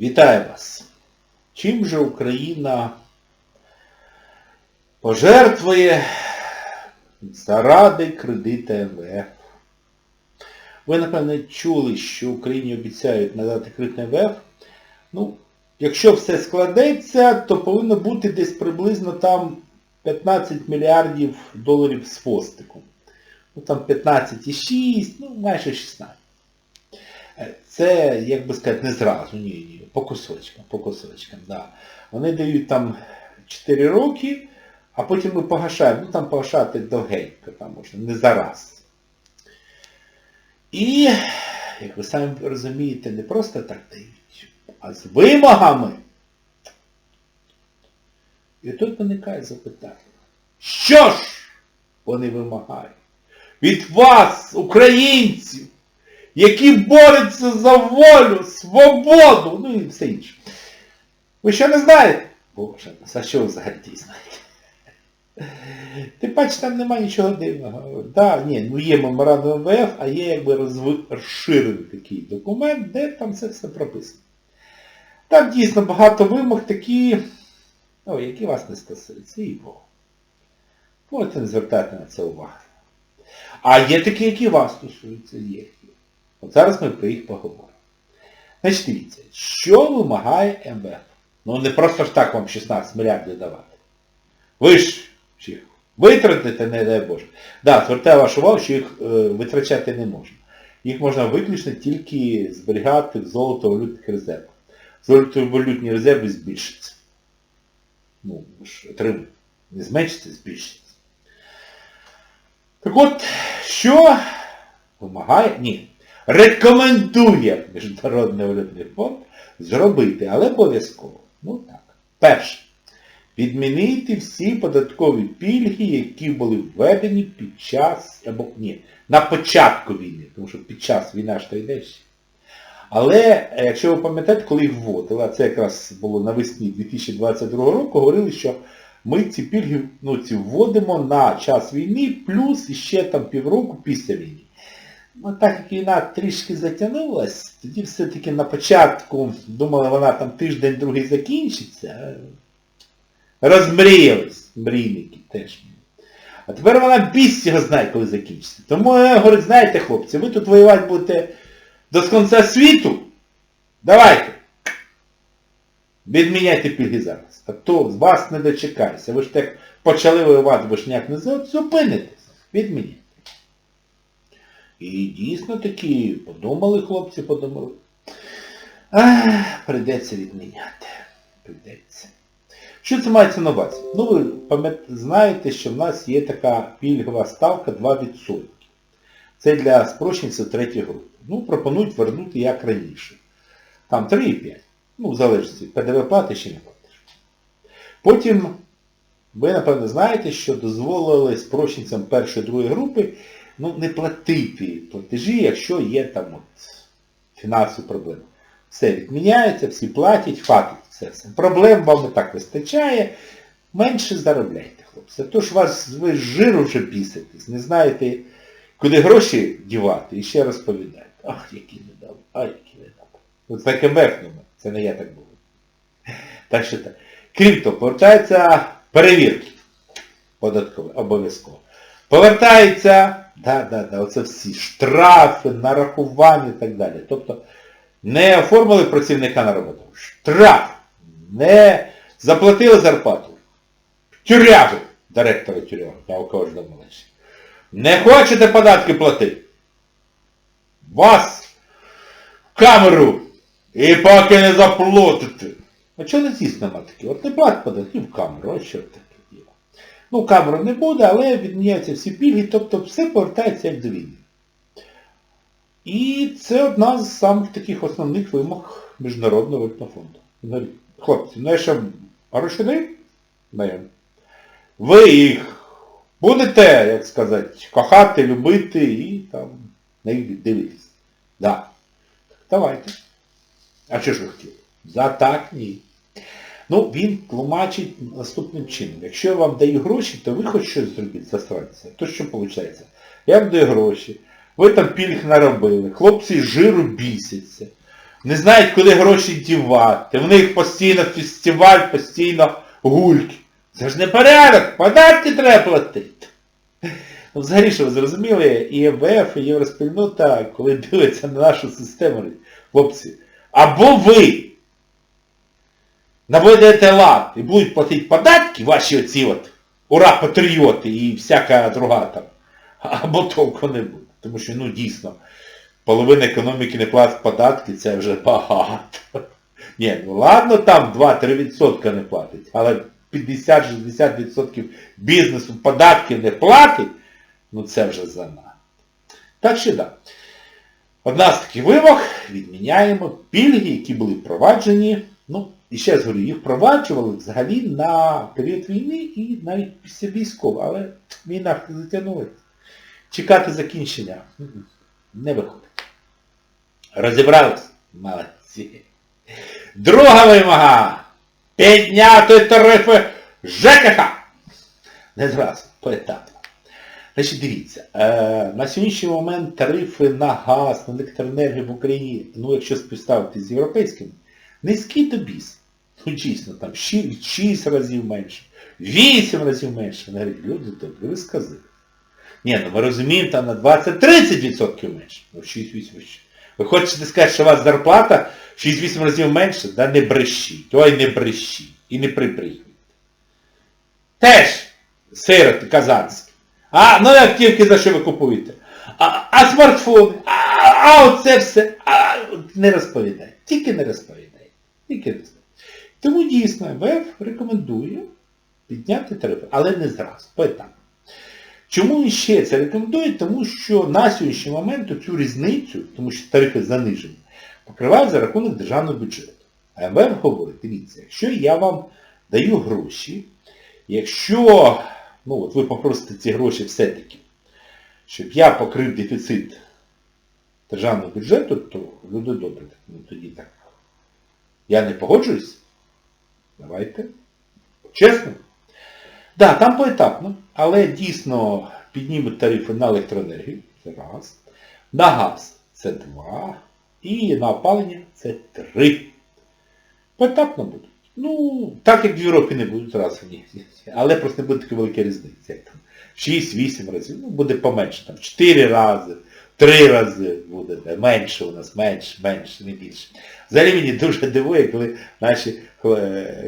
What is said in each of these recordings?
Вітаю вас! Чим же Україна пожертвує заради кредита МВФ? Ви, напевне, чули, що Україні обіцяють надати кредит МВФ. Ну, якщо все складеться, то повинно бути десь приблизно там 15 мільярдів доларів з фостиком. Ну там 15,6, ну майже 16. Це, як би сказати, не зразу, ні, ні, по кусочкам, по кусочкам, да. Вони дають там 4 роки, а потім ми погашаємо, ну там погашати довгенько, там можна, не зараз. І, як ви самі розумієте, не просто так дають, а з вимогами. І тут виникає запитання. Що ж вони вимагають? Від вас, українців, які борються за волю, свободу, ну і все інше. Ви що не знаєте? Боже, за що ви взагалі знаєте? Тим паче там немає нічого дивного. Да, ні, ну є меморандум МВФ, а є якби розширений такий документ, де там це все прописано. Там дійсно багато вимог такі, ну, які вас не стосуються, і Богу. Можете не звертати на це увагу. А є такі, які вас стосуються, є. От зараз ми про їх поговоримо. Значить, дивіться, що вимагає МВФ? Ну не просто ж так вам 16 мільярдів давати. Ви ж їх витратите, не дай Боже. Так, да, звертаю вашу увагу, що їх е, витрачати не можна. Їх можна виключно тільки зберігати в золото-валютних резервах. Золото-валютні резерви збільшаться. Ну, ж отримуєте. Не зменшиться, збільшиться. Так от, що вимагає? Ні. Рекомендує Міжнародний валютний фонд зробити, але обов'язково. Ну так. Перше. Відмінити всі податкові пільги, які були введені під час, або ні, на початку війни, тому що під час війни ж то йде ще. Але, е, якщо ви пам'ятаєте, коли вводили, а це якраз було навесні 2022 року, говорили, що ми ці пільги ну, ці вводимо на час війни, плюс іще там півроку після війни. Ну, так як війна трішки затягнулась, тоді все-таки на початку думали, вона там тиждень другий закінчиться. Розмріялись мрійники теж. А тепер вона біс його знає, коли закінчиться. Тому я говорю, знаєте, хлопці, ви тут воювати будете до кінця світу. Давайте. Відміняйте пільги зараз. А то з вас не дочекайся. Ви ж так почали воювати, ви ж ніяк не зупинитесь. Відміняйте. І дійсно такі подумали, хлопці, подумали. Ах, прийдеться відміняти. Прийдеться. Що це мається на увазі? Ну ви знаєте, що в нас є така пільгова ставка 2%. Це для спрощенців третьої групи. Ну, пропонують вернути як раніше. Там 3,5. Ну, в залежності, ПДВ платиш чи не платиш. Потім, ви, напевно, знаєте, що дозволили спрощенцям першої другої групи ну, не платити платежі, якщо є там от фінансові проблеми. Все відміняється, всі платять, хватить все. все. Проблем вам і так вистачає. Менше заробляйте, хлопці. А то ж вас, ви з жиру вже піситесь, не знаєте, куди гроші дівати, і ще розповідаєте. Ах, які не дав, ах, які не дав. От таке мефнуме, це не я так був. Так що так. Крім того, повертаються перевірки податкові, обов'язково. Повертається, да, да, да, оце всі штрафи, нарахування і так далі. Тобто не оформили працівника на роботу. Штраф. Не заплатили зарплату. Тюрягу директора тюряги, я у кого ж домовився. Не хочете податки платити? Вас в камеру і поки не заплатите. А чого не зіс нема такі? От не платить податки в камеру, а що діло? Ну, камеру не буде, але відміняються всі пільги, тобто все повертається як до війни. І це одна з самих таких основних вимог Міжнародного валютного фонду. Ну, Хлопці, ну що, гроші дають? Ви їх будете, як сказати, кохати, любити і там на їх дивитись. Да. Давайте. А що ж ви хотіли? За так, ні. Ну, він тлумачить наступним чином. Якщо я вам даю гроші, то ви хоч щось зробіть, застроїться. То що виходить? Я вам даю гроші, ви там пільг наробили, хлопці жиру бісяться. не знають, куди гроші дівати. В них постійно фестиваль, постійно гульки. Це ж не порядок, податки треба платити. Ну, взагалі, що ви зрозуміли, і МВФ, і Євроспільнота, коли дивляться на нашу систему, хлопці, або ви наведете лад і будуть платити податки, ваші оці от ура-патріоти і всяка друга там, або толку не буде. Тому що, ну, дійсно, половина економіки не платить податки, це вже багато. Ні, ну ладно, там 2-3% не платить, але 50-60% бізнесу податки не платить, ну це вже занадто. Так що так. Одна з таких вимог, відміняємо пільги, які були впроваджені, ну, і ще раз говорю, їх впроваджували взагалі на період війни і навіть після військова, але війна затягнулася. Чекати закінчення не виходить. Розібрались? Молодці. Друга вимога. Підняти тарифи ЖКХ. Не зразу, поетапно. Значить, дивіться, е, на сьогоднішній момент тарифи на газ, на електроенергію в Україні, ну якщо співставити з європейськими, низькі до біс. Ну дійсно, там 6, 6 разів менше, 8 разів менше. Вони говорять, люди добрі, ви сказали. Ні, ну ми розуміємо, там на 20-30% менше. Ну 6-8 Ви хочете сказати, що у вас зарплата 6-8 разів менше? Да не брешіть. Ой, не брешіть. І не прибрехіть. Теж сироти казанські. А, ну автівки за що ви купуєте? А, а смартфони? А, а оце все. А, не розповідай. Тільки не розповідай. Не розповідай. Тому дійсно МВФ рекомендує підняти тарифи, але не зразу, поетапно. Чому ще це рекомендує? Тому що на сьогоднішній момент цю різницю, тому що тарифи занижені, покривають за рахунок державного бюджету. А МВФ говорить, дивіться, якщо я вам даю гроші, якщо ну, от ви попросите ці гроші все-таки, щоб я покрив дефіцит державного бюджету, то люди добре, ну тоді так. Я не погоджуюсь? Давайте. Чесно? Так, да, там поетапно, але дійсно піднімуть тарифи на електроенергію, це раз, на газ це два, і на опалення це три. Поетапно будуть. Ну, так як в Європі не будуть зразу, ні. Але просто не буде різниці, як там 6-8 разів. Ну, буде поменше, там 4 рази, 3 рази буде, менше у нас, менше, менше, не більше. Взагалі мені дуже дивує, коли наші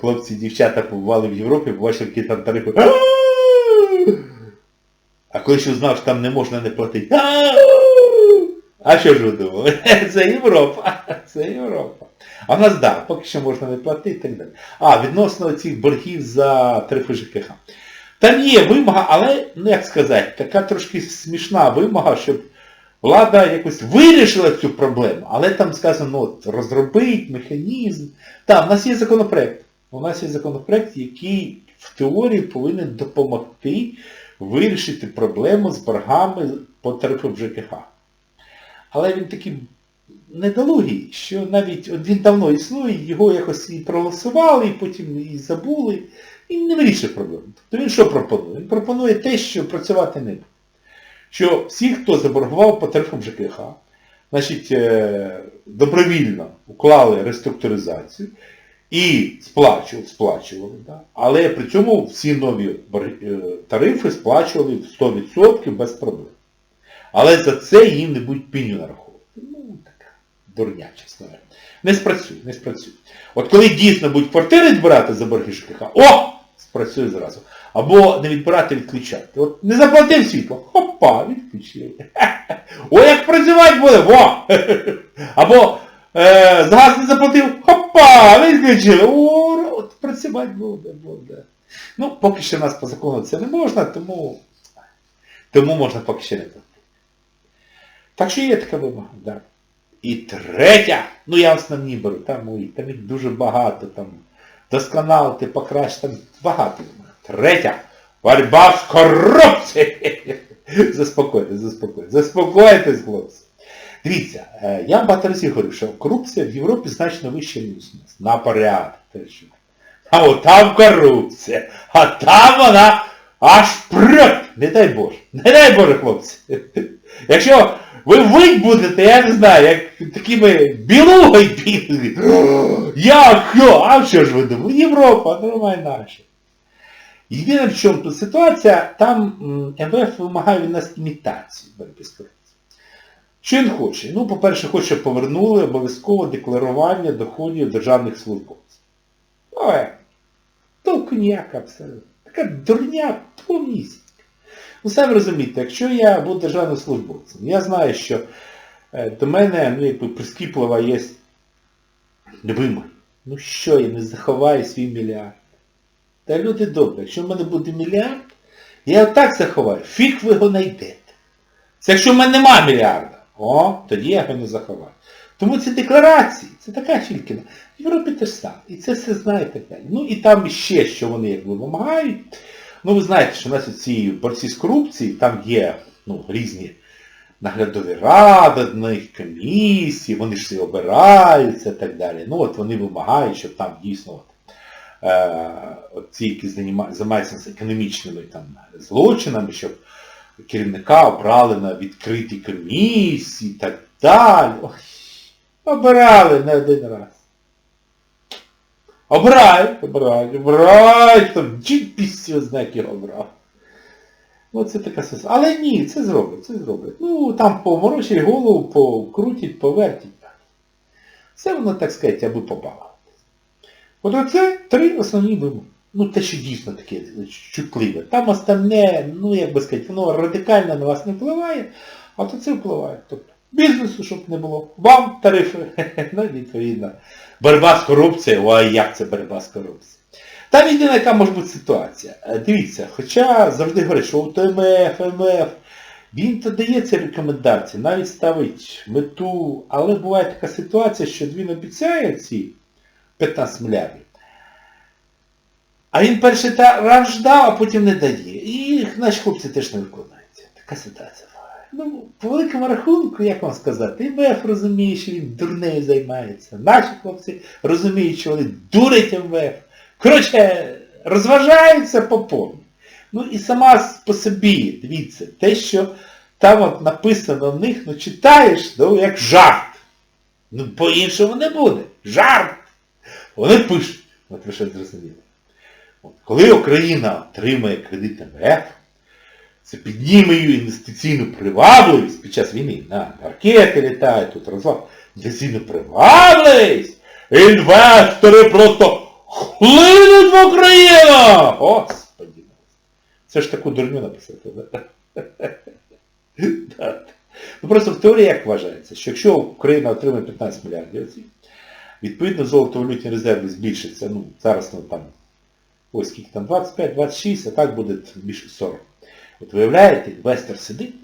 хлопці і дівчата побували в Європі, побачили, які там тарифи. А коли ще знав, що там не можна не платити. А що ж ви думали? Це Європа. Це Європа. А в нас, так, да, поки що можна не платити і так далі. А, відносно цих боргів за тарифи ЖКХ. Там є вимога, але, ну як сказати, така трошки смішна вимога, щоб влада якось вирішила цю проблему. Але там сказано, от, розробить механізм. Так, у нас є законопроект. У нас є законопроект, який в теорії повинен допомогти вирішити проблему з боргами по тарифам ЖКХ. Але він такий недолугий, що навіть от він давно існує, його якось і проголосували, і потім і забули, і не вирішує проблему. Тобто він що пропонує? Він пропонує те, що працювати не буде. Що всі, хто заборгував по тарифам ЖКХ, значить, добровільно уклали реструктуризацію і сплачували, сплачували да? але при цьому всі нові тарифи сплачували в 100% без проблем. Але за це їм не будуть пеню нараховувати. Ну, така дурня, чесно. Не спрацює, не спрацює. От коли дійсно будуть квартири відбирати за борги ЖКХ, о! Спрацює зразу. Або не відбирати, відключати. От не заплатив світло, хопа, відключили. О, як працювати буде, во! Або е, за газ не заплатив, хопа, відключили. О, от працювати буде, буде. Ну, поки що в нас по закону це не можна, тому, тому можна поки що не платити. Так що є така вимога, так. Да. І третя, ну я основні беру, там, там їх дуже багато, там досконалити, покращити, там багато. Третя. Борьба з корупцією. Заспокойтесь, заспокойтесь. Заспокойтесь, хлопці. Дивіться, я вам багато разів говорю, що корупція в Європі значно вища, ніж у нас. На порядок. А от там корупція. А там вона аж прет. Не дай Боже. Не дай Боже, хлопці. Якщо Ви вить будете, я не знаю, як такими білугою бігли. Що? А що ж ви думали? Європа, нормально Єдине в чому тут ситуація, там МВФ вимагає від нас імітацію боротьби з корупцією. Що він хоче? Ну, по-перше, хоче, щоб повернули обов'язково декларування доходів державних службовців. Ой, толку ніяка абсолютно. Така дурня повністю. Ну, самі розумієте, якщо я буду державним службовцем, я знаю, що е, до мене, ну, якби прискіплива є вимога. Ну що, я не заховаю свій мільярд. Та люди добрі, якщо в мене буде мільярд, я так заховаю, фіг ви його знайдете. Це якщо в мене нема мільярда, о, тоді я його не заховаю. Тому ці декларації, це така фількіна. В Європі теж саме. І це все знаєте. Ну і там ще, що вони якби вимагають. Ну ви знаєте, що у нас ці борці з корупцією, там є ну, різні наглядові ради, них комісії, вони ж всі обираються і так далі. Ну от вони вимагають, щоб там дійсно от ці, які заніма- займаються економічними там, злочинами, щоб керівника обрали на відкритій комісії і так далі. Ой, обирали не один раз. Обирають, обирають, обирають, там чіпісі знак його обрав. Ну це така сенс. Але ні, це зроблять, це зроблять. Ну там поморочать голову, покрутять, повертять. Це воно, так сказати, аби побалуватись. От оце три основні вимоги. Ну те, що дійсно таке чутливе. Там остальне, ну як би сказати, воно радикально на вас не впливає, а то це впливає. Тобто бізнесу, щоб не було. Вам тарифи, ну відповідно. Боротьба з корупцією, ой, як це боротьба з корупцією. Там єдина, яка може бути ситуація. Е, Дивіться, хоча завжди говорять, що МФ, МФ, він то дає ці рекомендації, навіть ставить мету, але буває така ситуація, що він обіцяє ці 15 мільярдів. А він перший раз ждав, а потім не дає. І наші хлопці теж не виконують. Така ситуація. Ну, по великому рахунку, як вам сказати, МВФ розуміє, що він дурнею займається. Наші хлопці розуміють, що вони дурять МВФ. Коротше, розважаються по повній. Ну і сама по собі, дивіться, те, що там от написано в них, ну читаєш, ну як жарт. Ну по-іншому не буде. Жарт! Вони пишуть. Ви що зрозуміли. Коли Україна отримає кредит МВФ, це підніме її інвестиційну привабливість під час війни. На, ракети літають, тут розвал. Інвестиційну привабливість! Інвестори просто хлинуть в Україну! Господи! Це ж таку дурню написати, да? Ну просто в теорії як вважається, що якщо Україна отримає 15 мільярдів, відповідно золото-валютні резерви збільшаться, ну, зараз ну, там, ось скільки там, 25-26, а так буде більше 40. От виявляєте, інвестор сидить,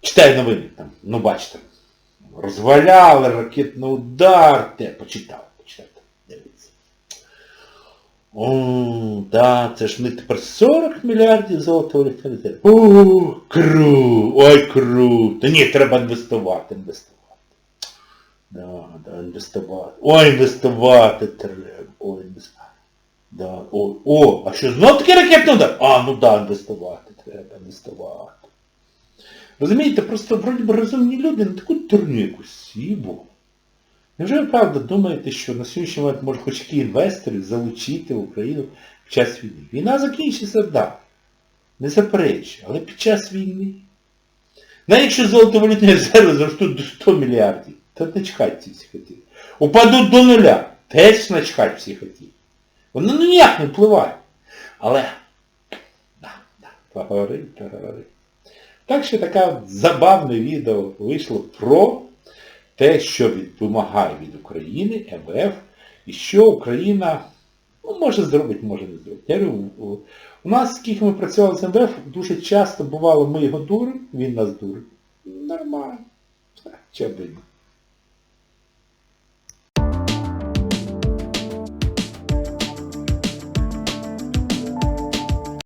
читає новини, там, ну бачите, розваляли ракетний удар, те, почитав, почитав, дивіться. О, да, це ж ми тепер 40 мільярдів золотого резерву. О, кру, ой, круто. Ні, треба інвестувати, інвестувати. Да, да, інвестувати. Ой, інвестувати треба. Ой, інвестувати. Да, о, о, а що знов таки ракетний удар? А, ну да, інвестувати треба, інвестувати. Розумієте, просто вроді би розумні люди на таку дурню якусь їбу. Невже ви правда думаєте, що на сьогоднішній момент може хоч які інвестори залучити Україну під час війни? Війна закінчиться, так. Да. Не заперечую, але під час війни. Навіть якщо золотовалютні резерви зростуть до 100 мільярдів, то начхать всі хотіли. Упадуть до нуля, теж начхать всі хотіли. Воно ну ніяк не впливає. Але, да, да, поговори, поговори. Так що таке забавне відео вийшло про те, що вимагає від України МВФ, і що Україна ну, може зробити, може не зробити. Я говорю, у- нас, скільки ми працювали з МВФ, дуже часто бувало, ми його дуримо, він нас дурить. Нормально. Ні.